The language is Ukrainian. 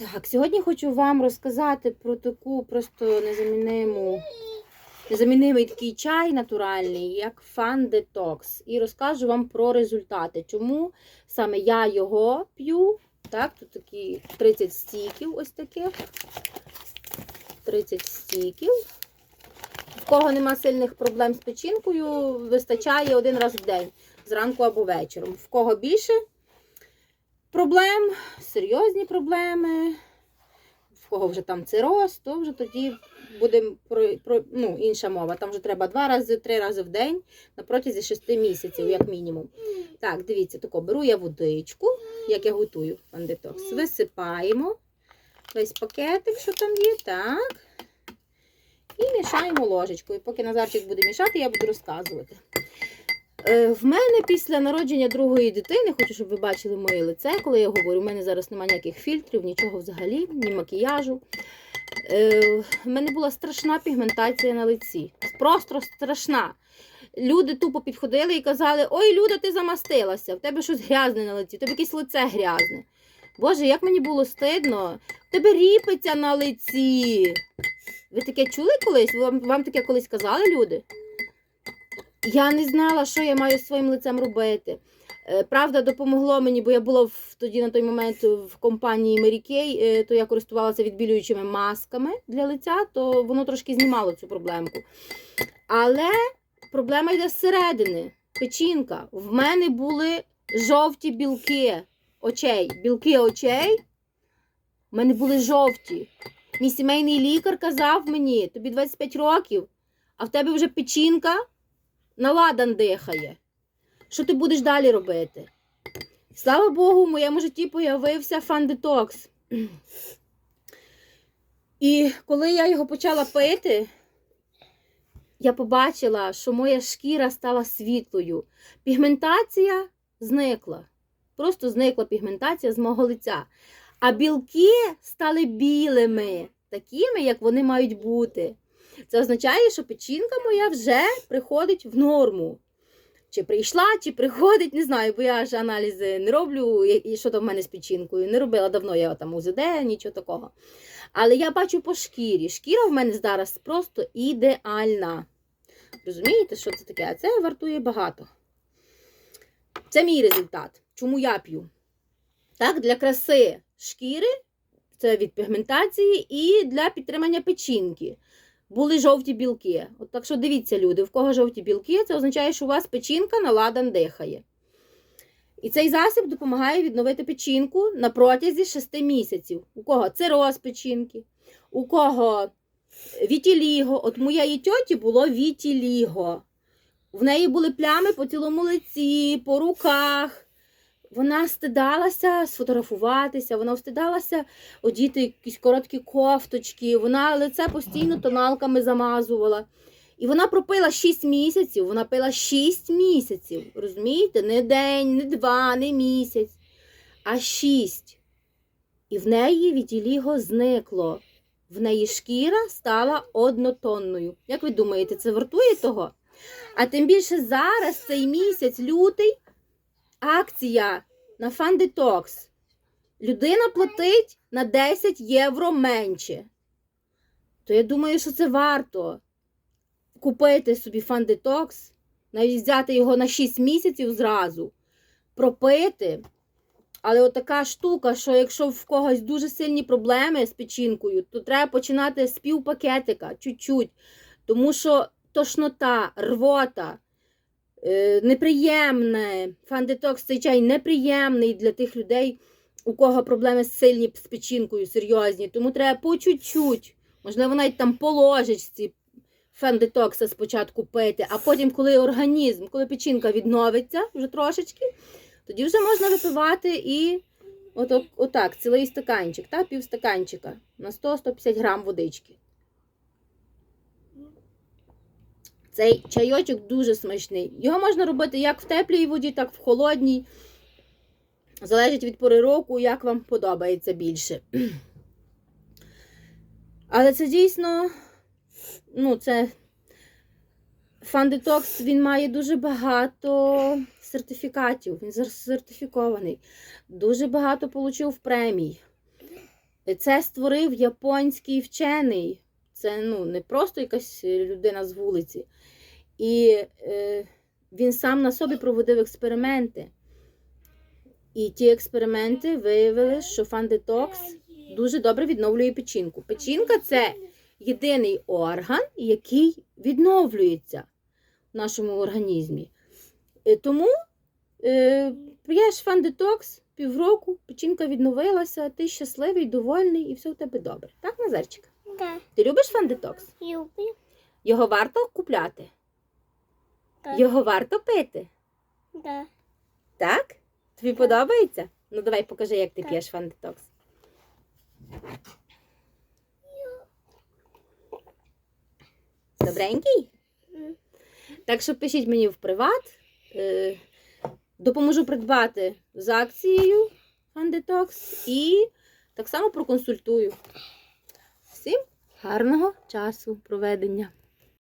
Так, сьогодні хочу вам розказати про таку просто незаміниму, незамінимий такий чай натуральний, як Fun Detox. І розкажу вам про результати. Чому саме я його п'ю. Так, тут такі 30 стіків, ось таких. 30 стіків. В кого нема сильних проблем з печінкою, вистачає один раз в день, зранку або вечором. В кого більше проблем, серйозні проблеми, в кого вже там цироз, то вже тоді буде про, про, ну, інша мова. Там вже треба два рази, три рази в день на протязі шести місяців, як мінімум. Так, дивіться, тако, беру я водичку, як я готую андетокс. Висипаємо весь пакетик, що там є, так. І мішаємо ложечкою. Поки Назарчик буде мішати, я буду розказувати. Е, В мене після народження другої дитини, хочу, щоб ви бачили моє лице, коли я говорю, в мене зараз немає ніяких фільтрів, нічого взагалі, ні макіяжу. Е, В мене була страшна пігментація на лиці. Просто страшна. Люди тупо підходили і казали: Ой, Люда, ти замастилася, в тебе щось грязне на лиці, в тебе якесь лице грязне. Боже, як мені було стидно, тебе ріпиться на лиці. Ви таке чули колись? Вам, вам таке колись казали люди? Я не знала, що я маю зі своїм лицем робити. Е, Правда, допомогло мені, бо я була в, тоді на той момент в компанії Mary Kay, е, то я користувалася відбілюючими масками для лиця, то воно трошки знімало цю проблемку. Але проблема йде зсередини. Печінка. В мене були жовті білки очей. Білки очей. В мене були жовті. Мій сімейний лікар казав мені, тобі 25 років, а в тебе вже печінка на ладан дихає. Що ти будеш далі робити? Слава Богу, в моєму житті появився фан-детокс. І коли я його почала пити, я побачила, що моя шкіра стала світлою. Пігментація зникла. Просто зникла пігментація з мого лиця. А білки стали білими, такими, як вони мають бути. Це означає, що печінка моя вже приходить в норму. Чи прийшла, чи приходить, не знаю, бо я ж аналізи не роблю, і що там в мене з печінкою. Не робила давно я там УЗД, нічого такого. Але я бачу по шкірі. Шкіра в мене зараз просто ідеальна. Розумієте, що це таке? А це вартує багато. Це мій результат. Чому я п'ю? Так, для краси шкіри, це від пігментації, і для підтримання печінки. Були жовті білки. От так що дивіться, люди, в кого жовті білки, це означає, що у вас печінка на ладан дихає. І цей засіб допомагає відновити печінку на протязі 6 місяців. У кого цироз печінки, у кого вітіліго. От моєї тьоті було вітіліго. В неї були плями по цілому лиці, по руках. Вона стидалася сфотографуватися, вона встидалася одіти якісь короткі кофточки, вона лице постійно тоналками замазувала. І вона пропила 6 місяців, вона пила 6 місяців. Розумієте? Не день, не два, не місяць, а 6. І в неї віділіго зникло. В неї шкіра стала однотонною. Як ви думаєте, це вартує того? А тим більше зараз цей місяць, лютий, акція на Фандетокс. Людина платить на 10 євро менше. То я думаю, що це варто купити собі Фандетокс, навіть взяти його на 6 місяців зразу, пропити. Але отака штука, що якщо в когось дуже сильні проблеми з печінкою, то треба починати з півпакетика, чуть-чуть. Тому що тошнота, рвота, неприємне. Фандетокс цей чай неприємний для тих людей, у кого проблеми сильні з печінкою, серйозні. Тому треба по чуть-чуть, можливо, навіть там по ложечці фендетокса спочатку пити, а потім, коли організм, коли печінка відновиться вже трошечки, тоді вже можна випивати і от, отак, цілий стаканчик, та, пів стаканчика на 100-150 грам водички. Цей чайочок дуже смачний. Його можна робити як в теплій воді, так і в холодній. Залежить від пори року, як вам подобається більше. Але це дійсно, ну, це Фандетокс, він має дуже багато сертифікатів. Він сертифікований. Дуже багато отримав премій. Це створив японський вчений. Це ну, не просто якась людина з вулиці. І е, він сам на собі проводив експерименти. І ті експерименти виявили, що фан-детокс дуже добре відновлює печінку. Печінка це єдиний орган, який відновлюється в нашому організмі. Е, Тому е, п'єш фан-детокс півроку, печінка відновилася, ти щасливий, довольний і все в тебе добре. Так, Назарчик? Да. Ти любиш фан-детокс? Люблю. Його варто купляти, Да. його варто пити. Да. Так? Тобі подобається? Ну давай покажи, як ти Так. п'єш фан-детокс. Добренький? М. Так що пишіть мені в приват. Е, допоможу придбати з акцією фан-детокс і так само проконсультую. Всім гарного часу проведення!